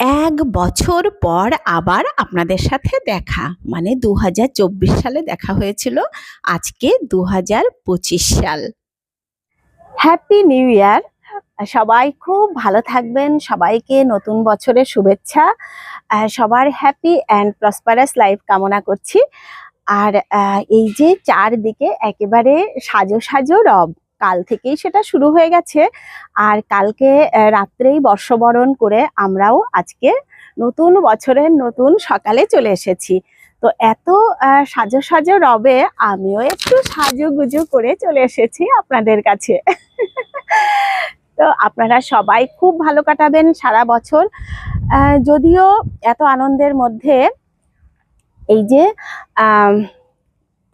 এক বছর পর আবার আপনাদের সাথে দেখা। মানে দু হাজার চব্বিশ সালে দেখা হয়েছিল, আজকে দু হাজার পঁচিশ সাল। হ্যাপি নিউ ইয়ার সবাই খুব ভালো থাকবেন, সবাইকে নতুন বছরের শুভেচ্ছা। সবার হ্যাপি অ্যান্ড প্রসপারাস লাইফ কামনা করছি। আর এই যে চারদিকে একেবারে সাজো সাজো রব কাল থেকেই সেটা শুরু হয়ে গেছে। আর কালকে রাত্রেই বর্ষবরণ করে আমরাও আজকে নতুন বছরের নতুন সকালে চলে এসেছি। তো এত সাজো সাজো রবে আমিও একটু সাজুগুজু করে চলে এসেছি আপনাদের কাছে। তো আপনারা সবাই খুব ভালো কাটাবেন সারা বছর। যদিও এত আনন্দের মধ্যে এই যে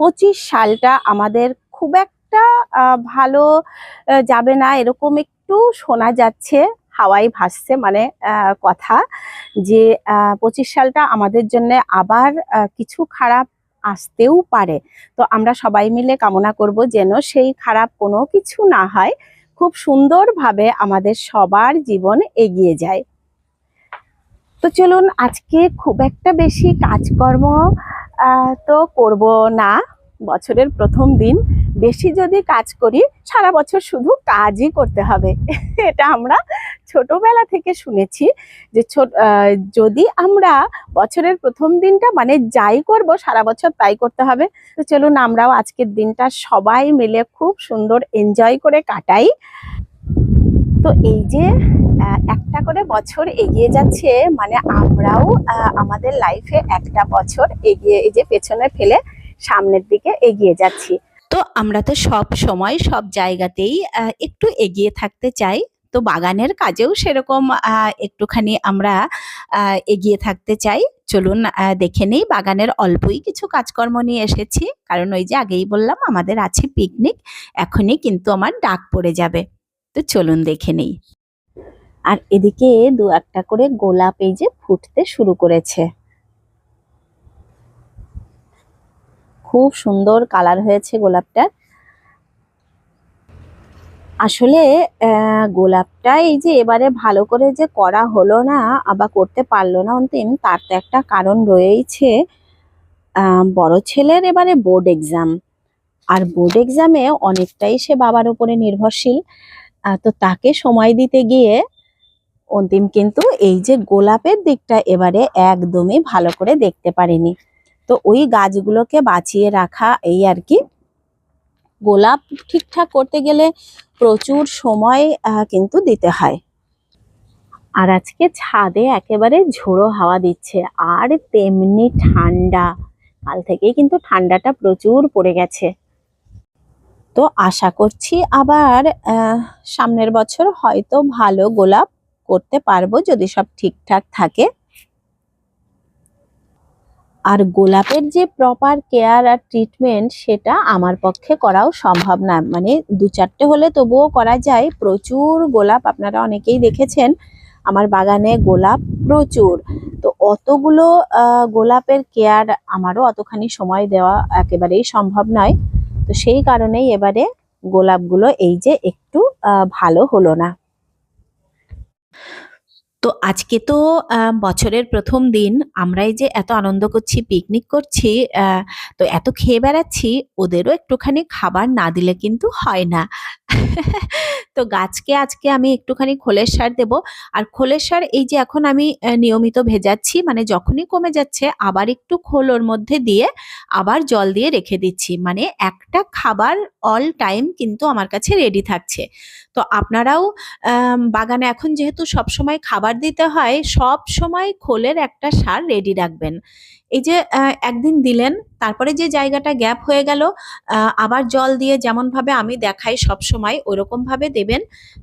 পঁচিশ সালটা আমাদের খুব একটা আহ, ভালো যাবে না এরকম একটু শোনা যাচ্ছে হাওয়াই ভাসছে মানে কথা যে পঁচিশ সালটা আমাদের জন্য আবার কিছু খারাপ আসতেও পারে। তো আমরা সবাই মিলে কামনা করব যেন সেই খারাপ কোনো কিছু না হয় খুব সুন্দরভাবে আমাদের সবার জীবন এগিয়ে যায়। তো চলুন আজকে খুব একটা বেশি কাজকর্ম তো করব না বছরের প্রথম দিন। বেশি যদি কাজ করি, সারা বছর শুধু কাজই করতে হবে। এটা আমরা ছোটবেলা থেকে শুনেছি যে ছোট যদি আমরা বছরের প্রথম দিনটা মানে যাই করব, সারা বছর তাই করতে হবে। তো চলুন আমরাও আজকের দিনটা সবাই মিলে খুব সুন্দর এনজয় করে কাটাই। তো এই যে একটা করে বছর এগিয়ে যাচ্ছে মানে আমরাও আমাদের লাইফে একটা বছর এগিয়ে, এই যে পেছনে ফেলে সামনের দিকে এগিয়ে যাচ্ছি। তো আমরা তো সব সময় সব জায়গাতেই একটু এগিয়ে থাকতে চাই। তো বাগানের কাজেও সেরকম একটুখানি আমরা এগিয়ে থাকতে চাই। চলুন দেখে নেই বাগানের অল্পই কিছু কাজকর্ম নিয়ে এসেছি। কারণ ওই যে আগেই বললাম, আমাদের আছে পিকনিক, এখনই কিন্তু আমার ডাক পড়ে যাবে। তো চলুন দেখে নেই। আর এদিকে দু একটা করে গোলাপ এই যে ফুটতে শুরু করেছে। খুব সুন্দর কালার হয়েছে গোলাপটার। আসলে গোলাপটা এই যে এবারে ভালো করে যে করা হলো না আবার করতে পারল না, অন্তিম তার তো একটা কারণ রয়েইছে বড় ছেলের এবারে বোর্ড এক্সাম। আর বোর্ড এক্সামে অনেকটাই সে বাবার উপরে নির্ভরশীল। তো তাকে সময় দিতে গিয়ে অন্তিম কিন্তু এই যে গোলাপের দিকটা এবারে একদমই ভালো করে দেখতে পারেনি। তো ওই গাছগুলোকে বাঁচিয়ে রাখা এই আর কি। গোলাপ ঠিকঠাক করতে গেলে প্রচুর সময় কিন্তু দিতে হয়। আর আজকে ছাদে একেবারে ঝোড়ো হাওয়া দিচ্ছে। আর তেমনি ঠান্ডা। কাল থেকেই কিন্তু ঠান্ডাটা প্রচুর পড়ে গেছে। তো আশা করছি আবার সামনের বছর হয়তো ভালো গোলাপ করতে পারব যদি সব ঠিকঠাক থাকে। আর গোলাপের যে প্রপার কেয়ার আর ট্রিটমেন্ট সেটা আমার পক্ষে করাও সম্ভব না। মানে দু চারটে হলে তবুও করা যায়। প্রচুর গোলাপ আপনারা অনেকেই দেখেছেন, আমার বাগানে গোলাপ প্রচুর। তো অতগুলো গোলাপের কেয়ার আমারও অতখানি সময় দেওয়া একেবারেই সম্ভব নয়। তো সেই কারণেই এবারে গোলাপগুলো এই যে একটু ভালো হলো না। তো আজকে তো বছরের প্রথম দিন। আমরাই যে এত আনন্দ করছি পিকনিক করছি তো এত খেয়ে বেড়াচ্ছি, ওদেরও একটুখানি খাবার না দিলে কিন্তু হয় না। তো গাছকে আজকে আমি একটুখানি খোলের সার দেব। আর খোলের সার এই যে এখন আমি নিয়মিত ভেজাচ্ছি মানে যখনই কমে যাচ্ছে আবার একটু খোল ওর মধ্যে দিয়ে আবার জল দিয়ে রেখে দিচ্ছি। মানে একটা খাবার অল টাইম কিন্তু আমার কাছে রেডি থাকছে। তো আপনারাও বাগানে এখন যেহেতু সব সময় খাবার দিতে হয় সব সময় খোলের একটা সার রেডি রাখবেন। এই যে একদিন দিলেন, তারপরে যে জায়গাটা গ্যাপ হয়ে গেল আবার জল দিয়ে যেমন ভাবে আমি দেখাই সব সময় ওরকম ভাবে দেবেন,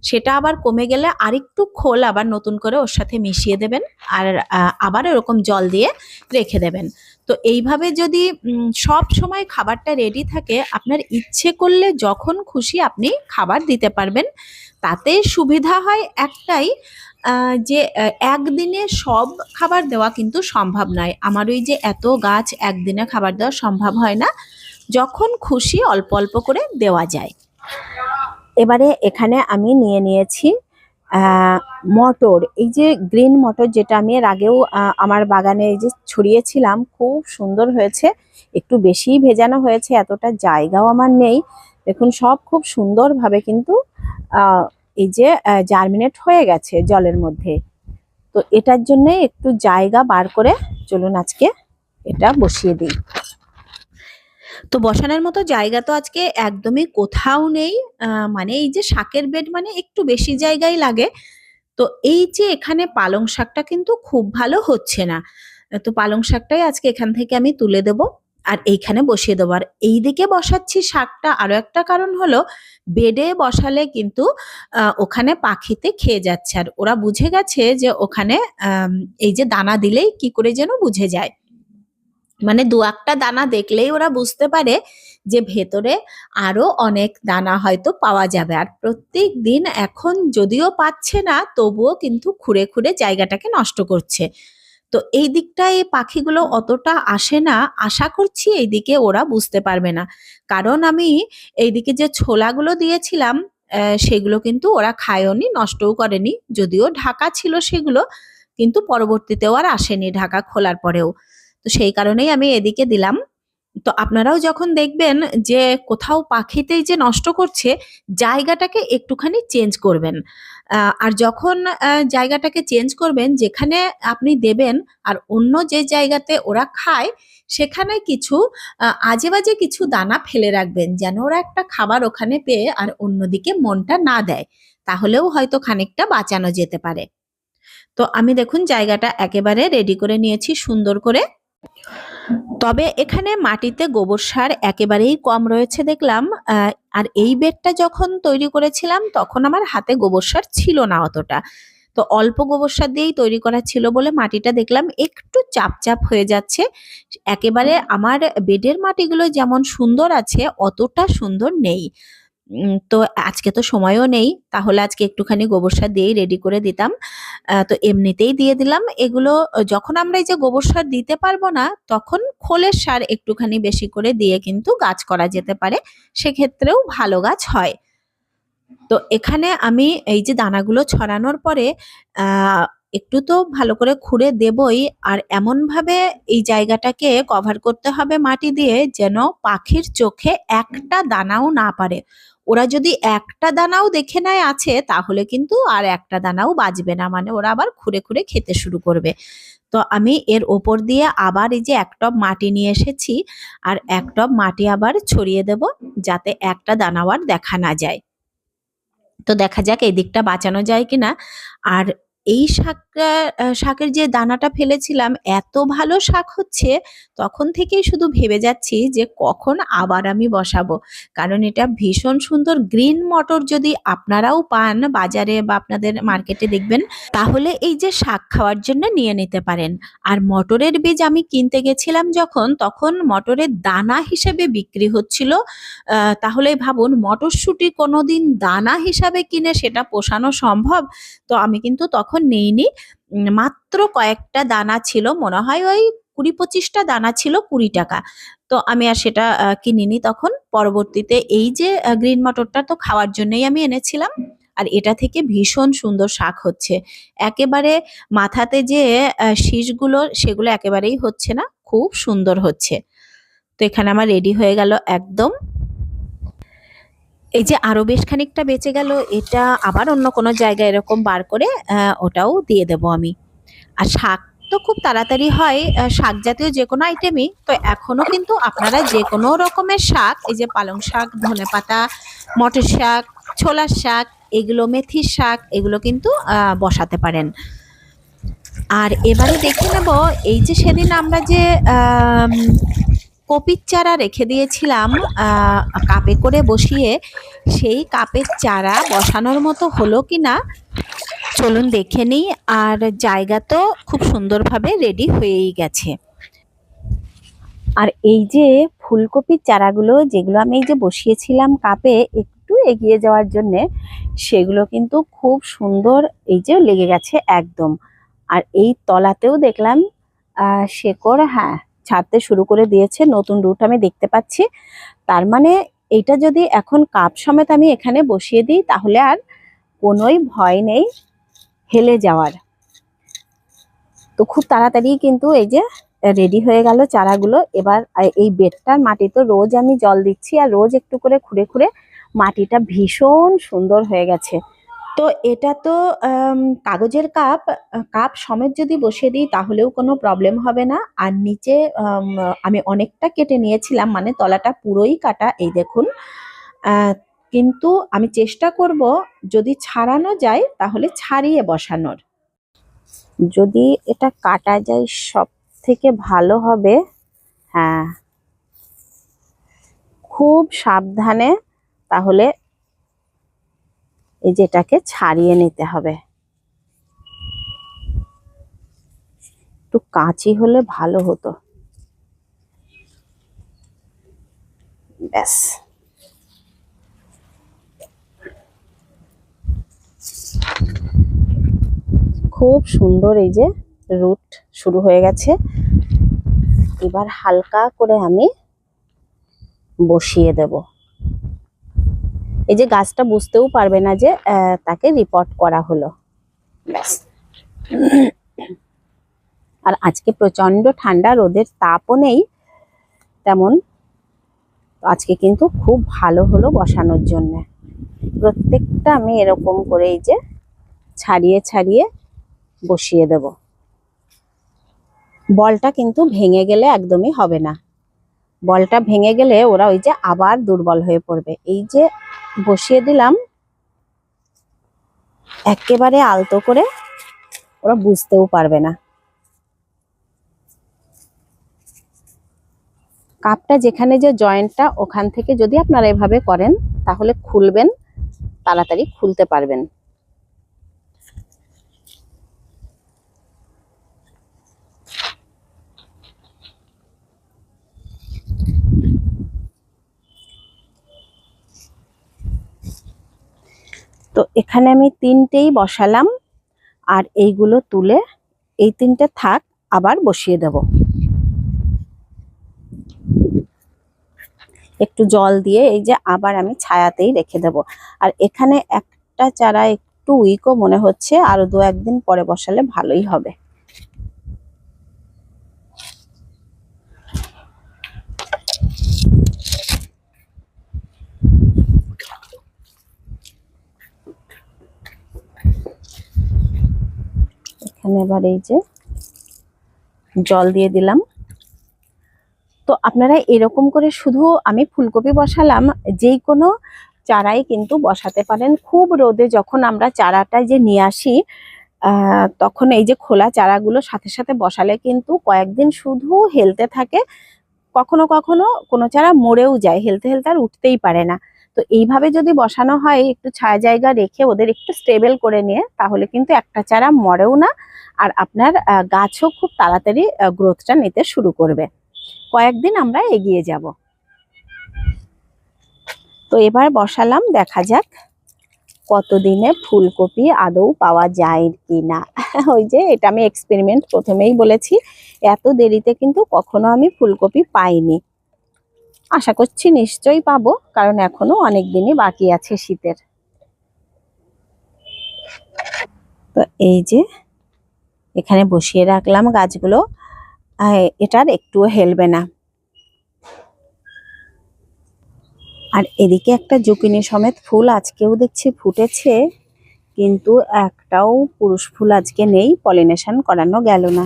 সেটা আবার কমে গেলে আরেকটু খোল আবার নতুন করে ওর সাথে মিশিয়ে দেবেন আর আবার ওরকম জল দিয়ে রেখে দেবেন। তো এইভাবে যদি সব সময় খাবারটা রেডি থাকে, আপনার ইচ্ছে করলে যখন খুশি আপনি খাবার দিতে পারবেন। তাতে সুবিধা হয় একটাই যে একদিনে সব খাবার দেওয়া কিন্তু সম্ভব নয়। আমার ওই যে এত গাছ একদিনে খাবার দেওয়া সম্ভব হয় না। যখন খুশি অল্প অল্প করে দেওয়া যায়। এবারে এখানে আমি নিয়ে নিয়েছি মটর। এই যে গ্রিন মটর যেটা আমি এর আগেও আমার বাগানে এই যে ছড়িয়েছিলাম, খুব সুন্দর হয়েছে। একটু বেশিই ভেজানো হয়েছে, এতটা জায়গাও আমার নেই। দেখুন, সব খুব সুন্দরভাবে কিন্তু এই যে জার্মিনেট হয়ে গেছে জলের মধ্যে। তো এটার জন্য একটু জায়গা বার করে চলুন আজকে এটা বসিয়ে দিই। তো বসানোর মতো জায়গা তো আজকে একদমই কোথাও নেই মানে এই যে শাকের বেড মানে একটু বেশি জায়গাই লাগে। তো এই যে এখানে পালং শাকটা কিন্তু খুব ভালো হচ্ছে না। তো পালং শাকটাই আজকে এখান থেকে আমি তুলে দেব। আর এইখানে বসিয়ে দেবো। আর এই দিকে বসাচ্ছি শাকটা। আরও একটা কারণ হলো, বেডে বসালে কিন্তু ওখানে পাখিতে খেয়ে যাচ্ছে। আর ওরা বুঝে গেছে যে ওখানে এই যে দানা দিলেই কি করে যেন বুঝে যায়। মানে দু একটা দানা দেখলেই ওরা বুঝতে পারে যে ভেতরে আরও অনেক দানা হয়তো পাওয়া যাবে। আর প্রত্যেক দিন এখন যদিও পাচ্ছে না, তবুও কিন্তু খুঁড়ে খুঁড়ে জায়গাটাকে নষ্ট করছে। তো এই দিকটায় পাখিগুলো অতটা আসে না। আশা করছি এই দিকে ওরা বুঝতে পারবে না। কারণ আমি এইদিকে যে ছোলাগুলো দিয়েছিলাম সেগুলো কিন্তু ওরা খায়নি, নষ্টও করেনি। যদিও ঢাকা ছিল সেগুলো, কিন্তু পরবর্তীতেও আর আসেনি ঢাকা খোলার পরেও। তো সেই কারণেই আমি এদিকে দিলাম। তো আপনারাও যখন দেখবেন যে কোথাও পাখিতেই যে নষ্ট করছে, জায়গাটাকে একটুখানি চেঞ্জ করবেন। আর যখন জায়গাটাকে চেঞ্জ করবেন, যেখানে আপনি দেবেন আর অন্য যে জায়গাতে ওরা খায়, সেখানে কিছু আজে বাজে কিছু দানা ফেলে রাখবেন, যেন ওরা একটা খাবার ওখানে পেয়ে আর অন্যদিকে মনটা না দেয়। তাহলেও হয়তো খানিকটা বাঁচানো যেতে পারে। তো আমি দেখুন জায়গাটা একেবারে রেডি করে নিয়েছি, সুন্দর করে। তবে এখানে মাটিতে গোবর সার একেবারেই কম রয়েছে দেখলাম আর এই বেডটা যখন তৈরি করেছিলাম তখন আমার হাতে গোবর সার ছিল না অতটা। তো অল্প গোবর সার দিয়েই তৈরি করা ছিল বলে মাটিটা দেখলাম একটু চাপ চাপ হয়ে যাচ্ছে। একেবারে আমার বেডের মাটিগুলো যেমন সুন্দর আছে অতটা সুন্দর নেই। তো আজকে তো সময়ও নেই, তাহলে আজকে একটুখানি গোবর সার দিয়েই রেডি করে দিতাম। তো এমনিতেই দিয়ে দিলাম। এগুলো যখন আমরা এই যে গোবর সার দিতে পারব না, তখন খোলের সার একটুখানি বেশি করে দিয়ে কিন্তু গাছ করা যেতে পারে। সেক্ষেত্রেও ভালো গাছ হয়। তো এখানে আমি এই যে দানাগুলো ছড়ানোর পরে একটু তো ভালো করে খুঁড়ে দেবই। আর এমনভাবে এই জায়গাটাকে কভার করতে হবে মাটি দিয়ে, যেন পাখির চোখে একটা দানাও না পারে। ওরা যদি একটা দানাও দেখে নেয় আছে, তাহলে কিন্তু আর একটা দানাও বাজবে না। মানে ওরা আবার খুঁড়ে খুঁড়ে খেতে শুরু করবে। তো আমি এর ওপর দিয়ে আবার এই যে এক টব মাটি নিয়ে এসেছি, আর এক টব মাটি আবার ছড়িয়ে দেব, যাতে একটা দানাও আর দেখা না যায়। তো দেখা যাক এই দিকটা বাঁচানো যায় কিনা। আর এই শাক শাকের যে দানাটা ফেলেছিলাম, এত ভালো শাক হচ্ছে, তখন থেকেই শুধু ভেবে যাচ্ছি যে কখন আবার আমি বসাবো। কারণ এটা ভীষণ সুন্দর গ্রিন মটর যদি আপনারাও পান বাজারে বা আপনাদের মার্কেটে দেখবেন, তাহলে এই যে শাক খাওয়ার জন্য নিয়ে নিতে পারেন। আর মটরের বীজ আমি কিনতে গেছিলাম যখন, তখন মটরের দানা হিসেবে বিক্রি হচ্ছিল। তাহলে ভাবুন, মটরশুঁটি কোনোদিন দানা হিসাবে কিনে সেটা পোষানো সম্ভব? তো আমি কিন্তু তখন নেইনি। মাত্র কয়েকটা দানা ছিল, মনে হয় ওই কুড়ি পঁচিশটা দানা ছিল কুড়ি টাকা। তো আমি আর সেটা কিনিনি তখন। পরবর্তীতে এই যে গ্রিন মটরটা তো খাওয়ার জন্যই আমি এনেছিলাম। আর এটা থেকে ভীষণ সুন্দর শাক হচ্ছে। একেবারে মাথাতে যে শীষগুলো, সেগুলো একেবারেই হচ্ছে না, খুব সুন্দর হচ্ছে। তো এখানে আমার রেডি হয়ে গেল একদম। এই যে আরও বেশ খানিকটা বেঁচে গেল, এটা আবার অন্য কোনো জায়গায় এরকম বার করে ওটাও দিয়ে দেব আমি। আর শাক তো খুব তাড়াতাড়ি হয় শাক জাতীয় যে কোনো আইটেমই তো এখনও কিন্তু আপনারা যে কোনো রকমের শাক, এই যে পালং শাক, ধনে পাতা, মটর শাক, ছোলার শাক, এগুলো মেথির শাক, এগুলো কিন্তু বসাতে পারেন। আর এবারে দেখে নেব, এই যে সেদিন আমরা যে কপির চারা রেখে দিয়েছিলাম কাপে করে বসিয়ে সেই কাপের চারা বসানোর মতো হলো কি না চলুন দেখে নিই। আর জায়গা তো খুব সুন্দরভাবে রেডি হয়েই গেছে। আর এই যে ফুলকপির চারাগুলো, যেগুলো আমি এই যে বসিয়েছিলাম কাপে একটু এগিয়ে যাওয়ার জন্যে, সেগুলো কিন্তু খুব সুন্দর এই যে লেগে গেছে একদম। আর এই তলাতেও দেখলাম শেকড় হ্যাঁ ছাড়তে শুরু করে দিয়েছে, নতুন রুট আমি দেখতে পাচ্ছি। তার মানে এটা যদি এখন কাপ সমেত আমি এখানে বসিয়ে দিই, তাহলে আর কোনোই ভয় নেই হেলে যাওয়ার। তো খুব তাড়াতাড়ি কিন্তু এই যে রেডি হয়ে গেল চারাগুলো। এবার এই বেডটার মাটি তো রোজ আমি জল দিচ্ছি, আর রোজ একটু করে খুঁড়ে খুঁড়ে মাটিটা ভীষণ সুন্দর হয়ে গেছে। তো এটা তো কাগজের কাপ কাপ সমেত যদি বসিয়ে দিই তাহলেও কোনো প্রবলেম হবে না। আর নিচে আমি অনেকটা কেটে নিয়েছিলাম মানে তলাটা পুরোই কাটা, এই দেখুন। কিন্তু আমি চেষ্টা করব যদি ছাড়ানো যায় তাহলে ছাড়িয়ে বসানোর। যদি এটা কাটা যায় সব থেকে ভালো হবে হ্যাঁ খুব সাবধানে তাহলে এই যেটাকে ছাড়িয়ে নিতে হবে। একটু কাঁচি হলে ভালো হতো। ব্যাস। খুব সুন্দর এই যে রুট শুরু হয়ে গেছে। এবার হালকা করে আমি বসিয়ে দেব। এই যে গাছটা বুঝতেও পারবে না যে তাকে রিপোর্ট করা হলো। ব্যাস। আর আজকে প্রচণ্ড ঠান্ডা রোদের তাপও নেই তেমন। আজকে কিন্তু খুব ভালো হলো বসানোর জন্য। প্রত্যেকটা আমি এরকম করে এই যে ছাড়িয়ে ছাড়িয়ে বসিয়ে দেব। বলটা কিন্তু ভেঙে গেলে একদমই হবে না। বলটা ভেঙে গেলে ওরা ওই যে আবার দুর্বল হয়ে পড়বে। এই যে বসিয়ে দিলাম, একেবারে আলতো করে ওরা বুঝতেও পারবে না। কাপটা যেখানে যে জয়েন্টটা, ওখান থেকে যদি আপনারা এভাবে করেন, তাহলে খুলবেন, তাড়াতাড়ি খুলতে পারবেন। তো এখানে আমি তিনটেই বসালাম। আর এইগুলো তুলে এই তিনটে থাক, আবার বসিয়ে দেব। একটু জল দিয়ে এই যে আবার আমি ছায়াতেই রেখে দেব। আর এখানে একটা চারা একটু উইকও মনে হচ্ছে আরও দু একদিন পরে বসালে ভালোই হবে। এখানে এবার এই যে জল দিয়ে দিলাম। তো আপনারা এরকম করে শুধু আমি ফুলকপি বসালাম, যেই কোনো চারাই কিন্তু বসাতে পারেন। খুব রোদে যখন আমরা চারাটা যে নিয়ে আসি তখন এই যে খোলা চারাগুলো সাথে সাথে বসালে কিন্তু কয়েকদিন শুধু হেলতে থাকে। কখনো কখনো কোনো চারা মরেও যায়, হেলতে হেলতে আর উঠতেই পারে না। তো এইভাবে যদি বসানো হয়, একটু ছায়া জায়গা রেখে ওদের একটু স্টেবল করে নিয়ে, তাহলে কিন্তু একটা চারা মরেও না। আর আপনার গাছও খুব তাড়াতাড়ি গ্রোথটা নিতে শুরু করবে। কয়েকদিন আমরা এগিয়ে যাব। তো এবার বসালাম, দেখা যাক কতদিনে ফুলকপি আদৌ পাওয়া যায় কি না। ওই যে এটা আমি এক্সপেরিমেন্ট প্রথমেই বলেছি, এত দেরিতে কিন্তু কখনো আমি ফুলকপি পাইনি। আশা করছি নিশ্চয়ই পাবো, কারণ এখনও অনেক দিনই বাকি আছে শীতের। তো এই যে, এখানে বসিয়ে রাখলাম গাছগুলো। এটার একটুও হেলবে না। আর এদিকে একটা জুকিনি সমেত ফুল আজকেও দেখছি ফুটেছে, কিন্তু একটাও পুরুষ ফুল আজকে নেই, পলিনেশন করানো গেল না।